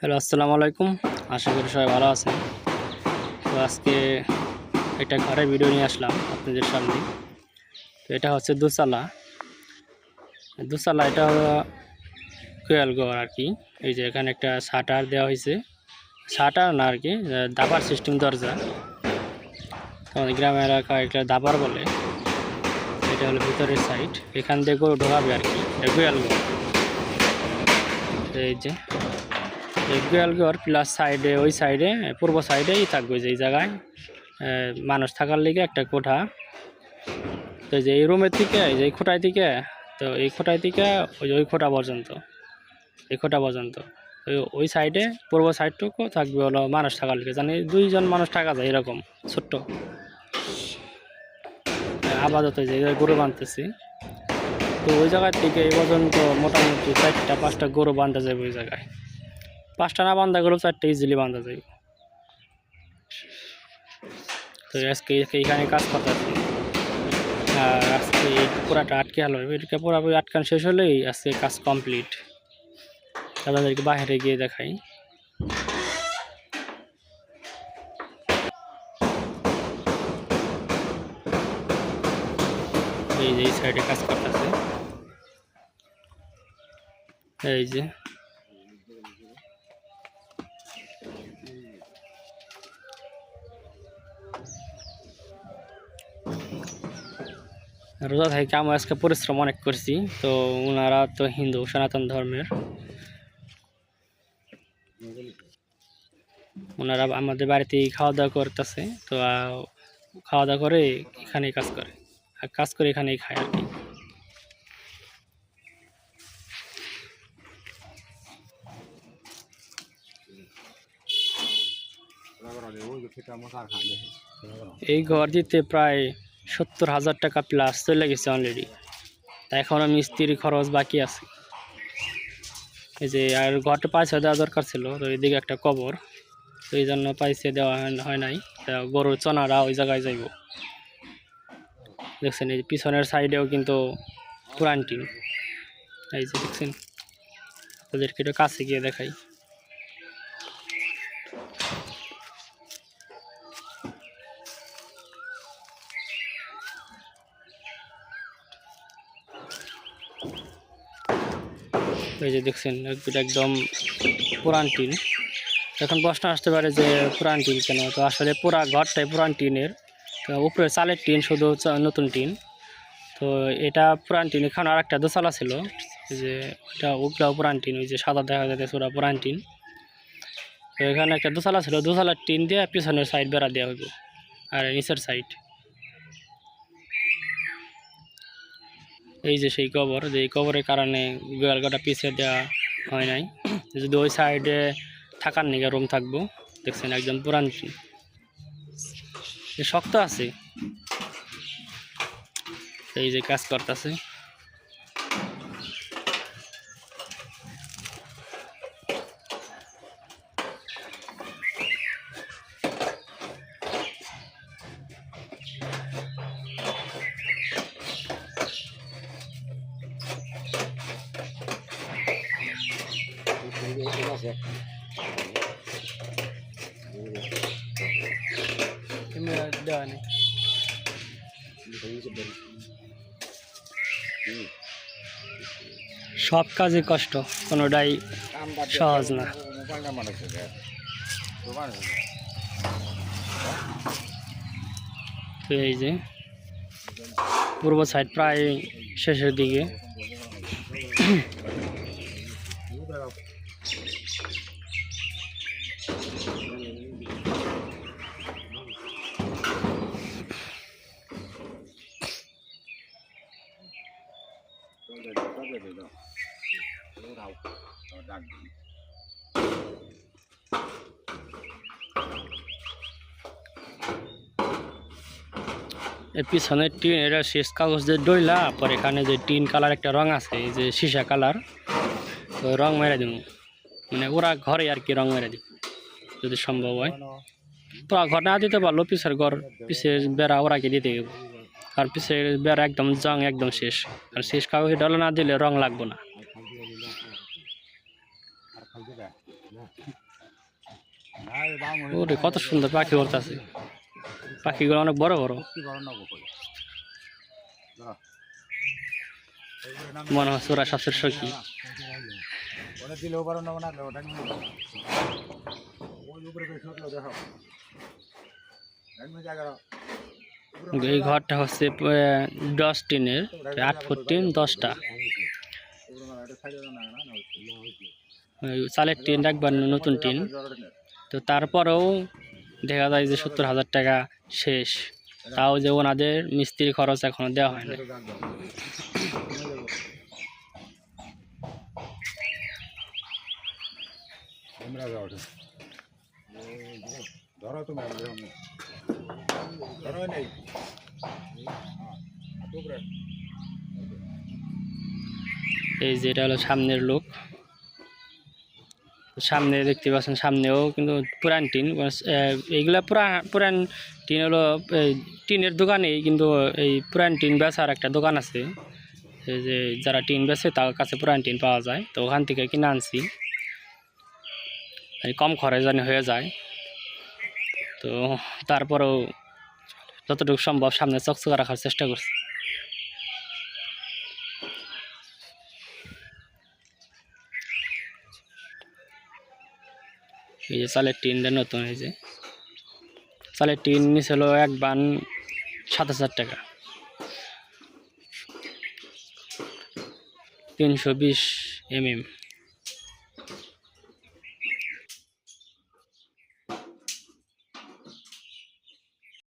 Hello, আসসালামু আলাইকুম। আশা করি সবাই ভালো আছেন। তো আজকে একটা ঘরে ভিডিও নিয়ে আসলাম আপনাদের সামনে। তো এটা হচ্ছে দুচালা। দুচালা এটা হলো ঘর আর কি। এই যে এখানে একটা শাটার দেওয়া হয়েছে। শাটার না আর কি দাবার সিস্টেম দরজা। আমাদের গ্রামের এলাকায় একটা দাবার বলে। এটা হলো ভিতরের সাইড এখান গরু ঢোকাবে আর কি এটা ঘর। এই যে গোয়ালঘর প্লাস সাইডে ওই সাইডে পূর্ব সাইডেই থাকবে যে জায়গায়। মানুষ থাকার লিগে একটা কোঠা। তো যে এই রুমের থেকে যে এই খোটায় থেকে তো এই খোটায় থেকে ওই ওই খোটা পর্যন্ত। এই খোটা পর্যন্ত। ওই সাইডে পূর্ব সাইডটুকু থাকবে হলো মানুষ থাকার লিগে। জানি দুইজন মানুষ থাকা যায় এরকম, ছোট্ট। আপাতত যে গরু বাঁধতেছি। তো ওই জায়গার থেকে এই পর্যন্ত মোটামুটি চারটা, পাঁচটা গরু বাঁধা যাবে ওই জায়গায়। পাঁচটা না বান্ধা গেলেও চারটে ইজিলি বান্ধা যায়। তো আজকে এইখানে কাজ করতে করতেছি আর আজকে পুরাটা আটকে হলো। এটাকে পুরোপুরি আটকান শেষ হলেই আজকে কাজ কমপ্লিট তাদেরকে বাইরে গিয়ে দেখাই। এই যে এই সাইডে কাজ করতেছে। এই যে। রোজা থেকে আমি আজকে পরিশ্রম অনেক করছি। তো ওনারা তো হিন্দু, সনাতন ধর্মের। ওনারা আমাদের বাড়িতেই খাওয়া দাওয়া করতেছে। তো খাওয়া দাওয়া করে এখানেই কাজ করে। আর কাজ করে এখানেই খায় আর কি। এই ঘর দিতে প্রায় সত্তর হাজার টাকা প্লাস চলে গেছে অলরেডি তা এখনও মিস্ত্রি খরচ বাকি আছে। এই যে, আর ঘরটা পাইছে দেওয়া দরকার ছিল, তো এদিকে একটা কবর, তো এই জন্য পাইছে দেওয়া হয়- নাই। তা গরুর চনারা ওই জায়গায় যাইব। দেখছেন, এই পিছনের সাইডেও কিন্তু পুরান এই যে দেখছেন তাদেরকে একটু কাছে গিয়ে দেখাই। এই যে দেখছেন এক- একদম পুরান টিন। এখন প্রশ্ন আসতে পারে যে পুরান টিন কেন? তো আসলে পুরা ঘরটাই পুরান টিনের। তো উপরে চালের টিন, শুধু নতুন টিন। তো এটা পুরান টিন। এখানে আর একটা দোসালা ছিল যে ওটা ওগুলাও পুরান টিন, ওই যে সাদা দেখা যাচ্ছে ওরা পুরান টিন। তো এখানে একটা দোসালা ছিল দোসালার টিন দিয়ে পিছনের সাইড বেড়া দেওয়া হইব, আর নিচের সাইড এই যে সেই কবর, যে এই কবরের কারণে গোয়ালঘাটা পিছিয়ে দেওয়া হয় নাই। যদি ওই সাইডে থাকার নিগে রুম থাকব, দেখছেন একদম পুরান। শক্ত আছে। এই যে কাজ করতেছে। সব কাজে কষ্ট কোনোটাই সহজ না। এই যে পূর্ব সাইড প্রায় শেষের দিকে। এর পিছনের টিন এটা শেষ কাগজ দিয়ে ডইলা, পর এখানে যে টিন কালার একটা রং আছে যে সীসা কালার, তো রং মেরে দিব মানে ওরা ঘরে আর কি রং মেরে দিব, যদি সম্ভব হয়। তো ঘর না দিতে পারল, পিছের ঘর পিছের বেড়া ওরাকে দিতে গেব। আর পিছের বেড়া একদম জং, একদম শেষ। আর শেষ কাগজ ডলা না দিলে রং লাগবো না। ওরে, কত সুন্দর পাখি উড়তেছে পাখিগুলো অনেক বড় বড় মনে হচ্ছে ওরা সবচেয়ে সখী। এই ঘরটা হচ্ছে দশ টিনের, আট ফুট টিন, দশটা চালের টিন একবার নতুন টিন। তো তারপরেও দেখা যায় যে সত্তর হাজার টাকা শেষ। তাও যে ওনাদের মিস্ত্রি খরচ এখনও দেওয়া হয় না। এই যে এটা হলো সামনের লোক সামনে দেখতে পাচ্ছেন, সামনেও কিন্তু পুরান টিন এইগুলা পুরা পুরান টিন হলো টিনের দোকানেই কিন্তু এই পুরান টিন বেচার একটা দোকান আছে। এই যে যারা টিন বেছে তার কাছে পুরান টিন পাওয়া যায়, তো ওখান থেকে কিনে আনছি। এই কম খরচ জানি হয়ে যায়। তো তারপরেও যতটুকু সম্ভব সামনে চকচকা রাখার চেষ্টা করছি। এই যে চালের টিনটা নতুন হয়েছে। চালের টিন নিছিল এক বান সাত হাজার টাকা। তিনশো বিশ এম এম